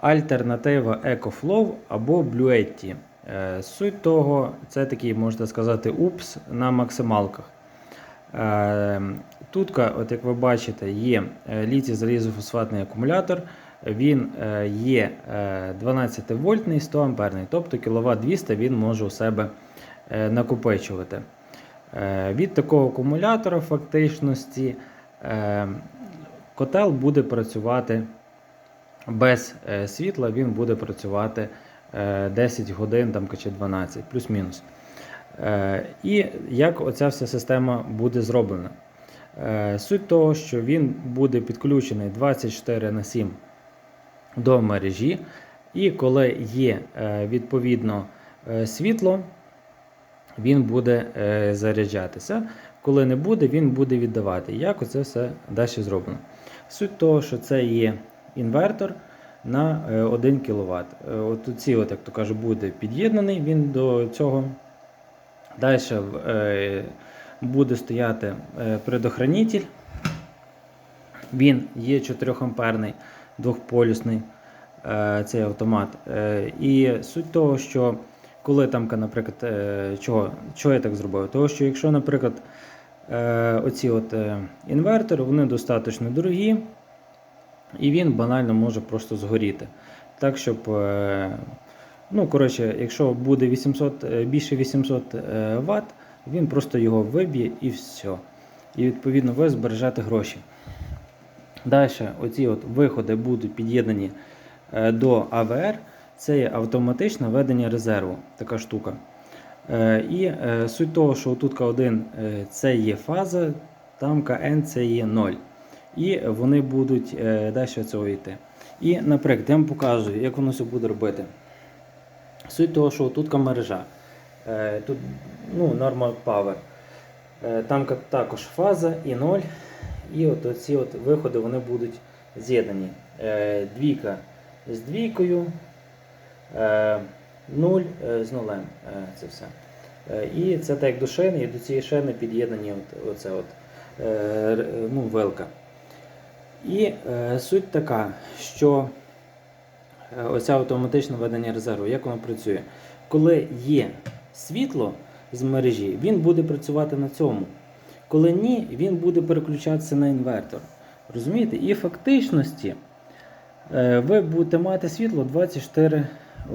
альтернатива EcoFlow або Bluetti. Е, Суть того, це такий, можна сказати, упс на максималках. Е, Тут, от як ви бачите, є е, літій залізофосфатний акумулятор. Він є е, 12 вольтний 100 амперний, тобто кВт 200 він може у себе накопичувати. Від такого акумулятора фактичності котел буде працювати без е, світла, він буде працювати е, 10 годин там, чи 12, плюс-мінус. Е, І як оця вся система буде зроблена? Е, Суть того, що він буде підключений 24 на 7 до мережі, і коли є е, відповідно е, світло, він буде е, заряджатися. Коли не буде, він буде віддавати. Як оце все далі зроблено? Суть того, що це є інвертор на е, 1 кВт. Е, От ці, як то кажу, буде під'єднаний він до цього. Далі е, буде стояти е, предохранитель. Він є 4 амперний, двохполюсний е, цей автомат. Е, і суть того, що коли там, наприклад, е, чого, чого я так зробив? Того, що якщо, наприклад, е, оці от е, інвертори, вони достатньо дорогі, і він банально може просто згоріти. Так, щоб, е, ну, коротше, якщо буде 800, е, більше 800 е, Вт, він просто його виб'є і все. І відповідно ви збережете гроші. Далі оці от виходи будуть під'єднані до АВР. Це є автоматичне ведення резерву, така штука. І суть того, що тут К1 е, це є фаза, там КН це є 0. І вони будуть е, далі цього йти. І, наприклад, я вам показую, як воно все буде робити. Суть того, що тут мережа. Е, Тут ну, normal power. Е, Там також фаза і 0. І от оці от виходи вони будуть з'єднані. Двійка з двійкою, е, 0 е, з нулем. Це все. І це так як до шини, і до цієї шини під'єднані от, оце от, ну, вилка. І е, суть така, що е, оця автоматичне ведення резерву, як воно працює? Коли є світло з мережі, він буде працювати на цьому. Коли ні, він буде переключатися на інвертор. Розумієте? І фактичності е, ви будете мати світло 24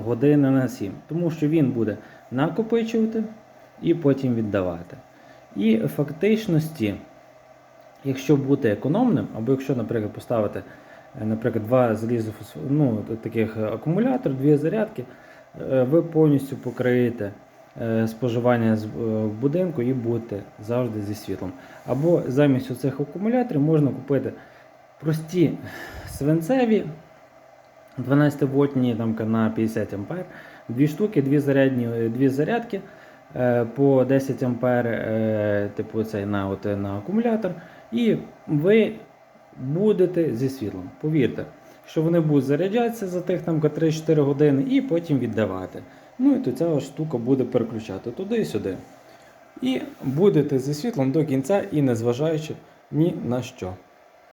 години на 7, тому що він буде накопичувати і потім віддавати. І фактичності, якщо бути економним, або якщо, наприклад, поставити е, наприклад, два залізофос... ну, таких акумулятор, дві зарядки, е, ви повністю покриєте е, споживання з- е, будинку і будете завжди зі світлом. Або замість цих акумуляторів можна купити прості свинцеві 12 вольтні там, на 50 ампер, дві штуки, дві, зарядні, е, дві зарядки е, по 10 ампер, е, типу цей на, от, е, на акумулятор, і ви будете зі світлом. Повірте, що вони будуть заряджатися за тих там 3-4 години і потім віддавати. Ну і то ця штука буде переключати туди і сюди. І будете зі світлом до кінця і не зважаючи ні на що.